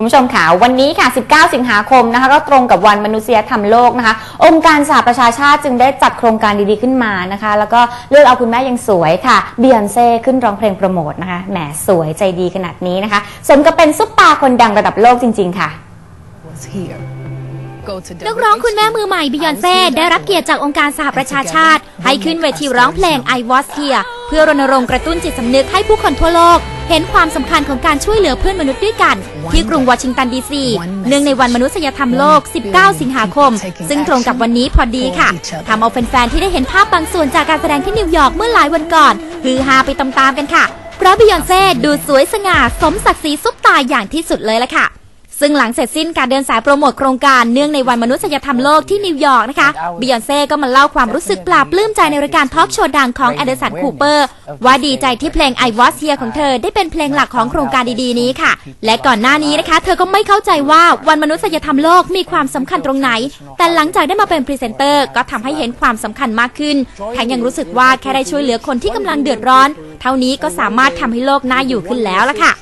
คุณผู้ชมค่ะวันนี้ค่ะ 19 สิงหาคมนะคะ ก็ตรงกับวันมนุษยธรรมโลกนะคะ องค์การสหประชาชาติจึงได้จัดโครงการดีๆขึ้นมานะคะ แล้วก็เลือกเอาคุณแม่ยังสวยค่ะบียอนเซ่ขึ้นร้องเพลงโปรโมทนะคะ แหมสวยใจดีขนาดนี้นะคะ สมกับเป็นซุปตาคนดังระดับโลกจริง ๆ ค่ะ was here. Go to นักร้องคุณแม่มือใหม่บิยอนเซ่ได้รับเกียรติจากองค์การสหประชาชาติ ให้ขึ้นเวทีร้องเพลง I Was Here เพื่อรณรงค์กระตุ้นจิตสำนึกให้ผู้คนทั่วโลก เห็นความสำคัญของการช่วยเหลือเพื่อนมนุษย์ด้วยกัน ที่กรุงวอชิงตันดีซีเนื่องในวันมนุษยธรรมโลก 19 สิงหาคม ซึ่งตรงกับวันนี้พอดีค่ะทำเอาแฟนๆที่ได้เห็นภาพบางส่วนจากการแสดงที่นิวยอร์กเมื่อหลายวันก่อนฮือฮาไปตามๆกันค่ะเพราะบิยอนเซ่ดูสวยสง่าสมศักดิ์ศรีซุปตาอย่างที่สุดเลยละค่ะ ซึ่งหลังเสร็จสิ้นการเดินสายโปรโมทโครงการเนื่องในวันมนุษยธรรมโลกที่นิวยอร์กนะคะบิยอนเซ่ก็มาเล่าความรู้สึกปลาบปลื้มใจในรายการทอล์กโชว์ดังของแอนเดอร์สันคูเปอร์ว่าดีใจที่เพลง I Was Here ของเธอได้เป็นเพลงหลักของโครงการดีๆนี้ค่ะ และก่อนหน้านี้นะคะ เธอก็ไม่เข้าใจว่าวันมนุษยธรรมโลกมีความสำคัญตรงไหน แต่หลังจากได้มาเป็นพรีเซนเตอร์ก็ทำให้เห็นความสำคัญมากขึ้นแถมยังรู้สึกว่าแค่ได้ช่วยเหลือคนที่กำลังเดือดร้อน เท่านี้ก็สามารถทำให้โลกน่าอยู่ขึ้นแล้วล่ะค่ะ